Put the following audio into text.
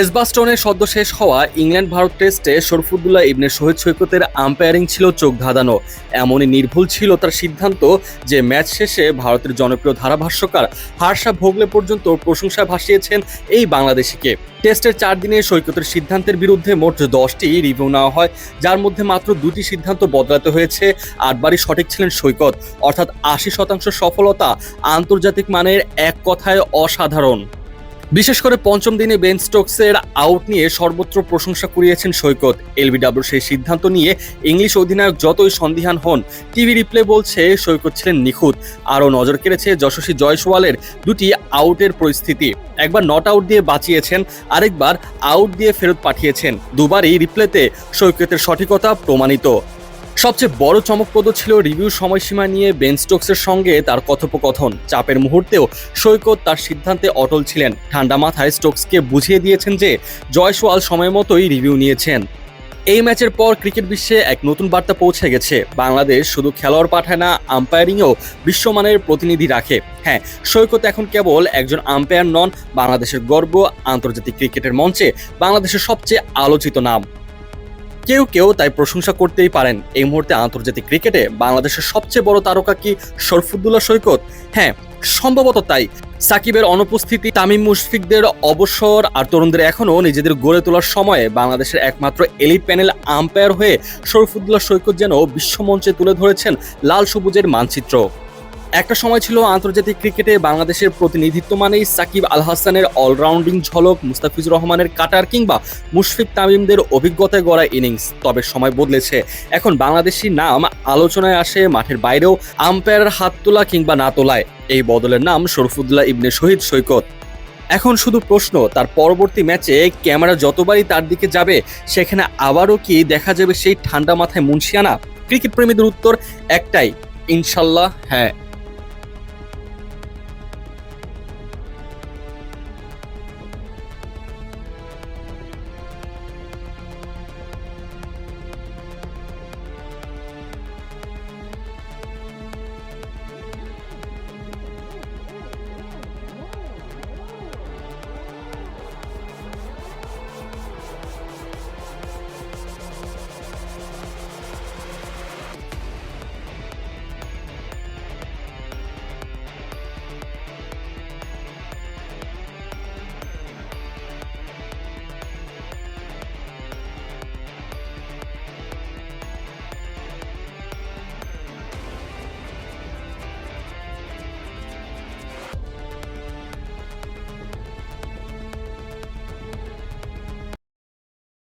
এসবাস্টনে সদ্য শেষ হওয়া ইংল্যান্ড ভারত টেস্টে শরফুদ্দুল্লাহ ইবনে শহীদ সৈকতের আম্পায়ারিং ছিল চোখ ধাঁধানো। এমনই নির্ভুল ছিল তার সিদ্ধান্ত যে ম্যাচ শেষে ভারতের জনপ্রিয় ধারাভাষ্যকার হার্ষা ভোগলে পর্যন্ত প্রশংসা ভাসিয়েছেন এই বাংলাদেশিকে। টেস্টের চার দিনে সৈকতের সিদ্ধান্তের বিরুদ্ধে মোট দশটি রিভিউ নেওয়া হয়, যার মধ্যে মাত্র দুটি সিদ্ধান্ত বদলাতে হয়েছে, আটবারই সঠিক ছিলেন সৈকত। অর্থাৎ আশি শতাংশ সফলতা আন্তর্জাতিক মানের এক কথায় অসাধারণ। বিশেষ করে পঞ্চম দিনে বেন স্টোকসের আউট নিয়ে সর্বত্র প্রশংসা কুড়িয়েছেন সৈকত। এলবিডব্লিউ সেই সিদ্ধান্ত নিয়ে ইংলিশ অধিনায়ক যতই সন্দিহান হন, টিভি রিপ্লে বলছে সৈকত ছিলেন নিখুঁত। আরও নজর কেড়েছে যশস্বী জয়সওয়ালের দুটি আউটের পরিস্থিতি। একবার নট আউট দিয়ে বাঁচিয়েছেন, আরেকবার আউট দিয়ে ফেরত পাঠিয়েছেন। দুবারই রিপ্লেতে সৈকতের সঠিকতা প্রমাণিত। সবচেয়ে বড় চমকপ্রদ ছিল রিভিউ সময়সীমা নিয়ে বেন স্টোকসের সঙ্গে তার কথোপকথন। চাপের মুহূর্তেও সৈকত তার সিদ্ধান্তে অটল ছিলেন। ঠান্ডা মাথায় স্টোকসকে বুঝিয়ে দিয়েছেন যে জয়সওয়াল সময় মতোই রিভিউ নিয়েছেন। এই ম্যাচের পর ক্রিকেট বিশ্বে এক নতুন বার্তা পৌঁছে গেছে। বাংলাদেশ শুধু খেলোয়াড় পাঠায় না, আম্পায়ারিংয়েও বিশ্বমানের প্রতিনিধি রাখে। হ্যাঁ সৈকত এখন কেবল একজন আম্পায়ার নন, বাংলাদেশের গর্ব আন্তর্জাতিক ক্রিকেটের মঞ্চে বাংলাদেশের সবচেয়ে আলোচিত নাম। কেউ কেউ তাই প্রশংসা করতেই পারেন। এই মুহূর্তে আন্তর্জাতিক ক্রিকেটে বাংলাদেশের সবচেয়ে বড় তারকা কি শরফুদ্দুল্লাহ সৈকত? হ্যাঁ সম্ভবত তাই। সাকিবের অনুপস্থিতি, তামিম মুশফিকদের অবসর আর তরুণদের এখনও নিজেদের গড়ে তোলার সময়ে বাংলাদেশের একমাত্র এলিট প্যানেল আম্পায়ার হয়ে শরফুদ্দুল্লাহ সৈকত যেন বিশ্বমঞ্চে তুলে ধরেছেন লাল সবুজের মানচিত্র। একটা সময় ছিল আন্তর্জাতিক ক্রিকেটে বাংলাদেশের প্রতিনিধিত্ব মানেই সাকিব আল হাসানের অলরাউন্ডিং ঝলক, মুস্তাফিজুর রহমানের কাটার কিংবা মুশফিক তামিমদের অভিজ্ঞতায় গড়া ইনিংস তবে সময় বদলেছে। এখন বাংলাদেশি নাম আলোচনায় আসে মাঠের বাইরেও আম্পায়ারের হাত তোলা কিংবা না তোলায়। এই বদলের নাম শরফুদ্দুল্লাহ ইবনে শহীদ সৈকত। এখন শুধু প্রশ্ন, তার পরবর্তী ম্যাচে ক্যামেরা যতবারই তার দিকে যাবে, সেখানে আবারও কি দেখা যাবে সেই ঠান্ডা মাথায় মুন্সিয়ানা? ক্রিকেট প্রেমীদের উত্তর একটাই, ইনশাল্লাহ হ্যাঁ।